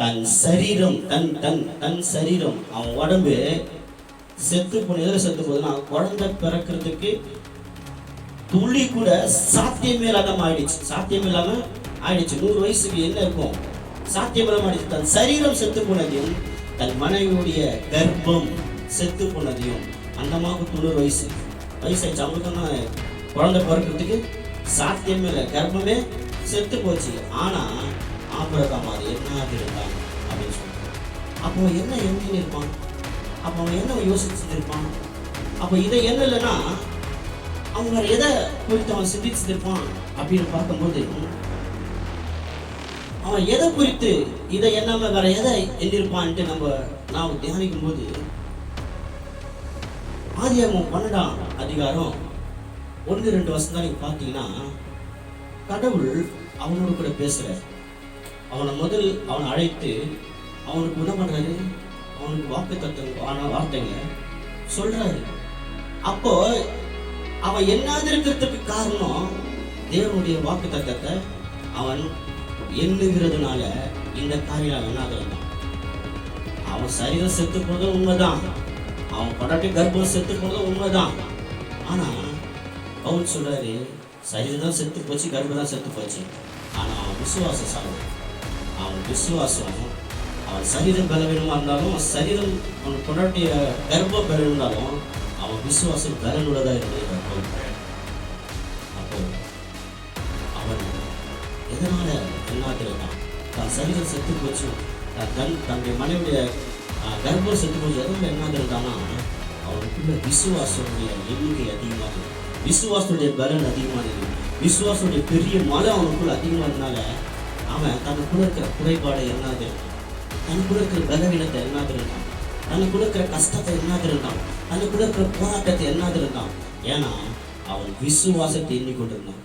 தன் சரீரம் தன் தன் தன் சரீரம். அவன் உடம்பு செத்து போன எதில் செத்து போகுதுன்னா குழந்தை பிறக்கிறதுக்கு துளி கூட சாத்தியமே இல்லாம ஆயிடுச்சு சாத்தியம் இல்லாம ஆயிடுச்சு. நூறு வயசுக்கு என்ன இருக்கும்? சாத்தியம் இல்லாம ஆயிடுச்சு. தன் சரீரம் செத்து போனதையும் தன் மனைவியுடைய கர்ப்பம் செத்து போனதையும் அந்த அம்மாவுக்கு தொண்ணூறு வயசு. வயசாயிடுச்சு. அவங்களுக்கு தான் குழந்தை பிறக்கிறதுக்கு சாத்தியமே இல்லை. கர்ப்பமே செத்து போச்சு. ஆனால் ஆபிரகாம் அது என்ன இருந்தான் அப்படின்னு சொல்றான். அப்போ அவன் என்ன எண்ணின்னு இருப்பான்? அப்போ அவன் என்ன யோசிச்சுட்டு இருப்பான்? அப்போ இதை என்ன இல்லைன்னா அவன் எதை குறித்து அவன் சிந்திச்சிருப்பான் அப்படின்னு பார்க்கும்போது அவன் எதை குறித்து இதை எண்ணாம வேற எதை எழுதியிருப்பான்ட்டு நம்ம நான் தியானிக்கும் போது அவன் பன்னெண்டாம் அதிகாரம் ஒன்று ரெண்டு வருஷம் தான் நீங்கள் பார்த்தீங்கன்னா கடவுள் அவனோட கூட பேசுகிறார் அவனை முதல் அவனை அழைத்து அவனுக்கு என்ன பண்றாரு அவனுக்கு வாக்கு தத்துவம் வார்த்தைங்க. சொல்றாரு. அப்போ அவன் என்னாது இருக்கிறதுக்கு காரணம் தேவனுடைய வாக்கு தத்தத்தை அவன் எண்ணுகிறதுனால இந்த காரியம் என்னாது தான். அவன் சரீரம் செத்து போனதும் உண்மைதான். அவன் படாட்டி கர்ப்பம் செத்து போனதும் உண்மைதான். ஆனா பவுல் சொல்றாரு சரீரம் தான் செத்து போச்சு கர்ப்பம் தான் செத்து போச்சு. ஆனா அவன் விசுவாசம் சாப்பிடும் அவன் விசுவாசம் அவன் சரீரம் பலவீனமாக இருந்தாலும் சரீரம் அவன் பொண்டாட்டிய கர்ப்பம் பலவீனாலும் அவன் விசுவாசம் பலனுள்ளதாக இருந்தது அப்போ அவன் எதனால என்னாத்திருந்தான் தன் சரீரம் செத்து போச்சு தன் தன் தன்னுடைய மனைவியுடைய கர்ப்பம் செத்து போச்சு எதனால என்னாத்திருந்தானா அவனுக்குள்ள விசுவாசனுடைய எண்ணிக்கை அதிகமாக இருக்கு. விசுவாசனுடைய பலன் அதிகமாக இருக்கு விசுவாசனுடைய பெரிய மலை அவனுக்குள்ள அதிகமாக இருந்தனால அவன் தனக்குள்ள இருக்கிற குறைபாடு என்னாது? தனக்குள்ள இருக்கிற பலவீனத்தை என்னாது இருந்தான்? தனக்குள்ள இருக்கிற கஷ்டத்தை என்னாது இருந்தான்? தனக்குள்ள இருக்கிற போராட்டத்தை என்னாது இருந்தான்? ஏன்னா அவன் விசுவாசத்தை எண்ணிக்கொண்டிருந்தான்.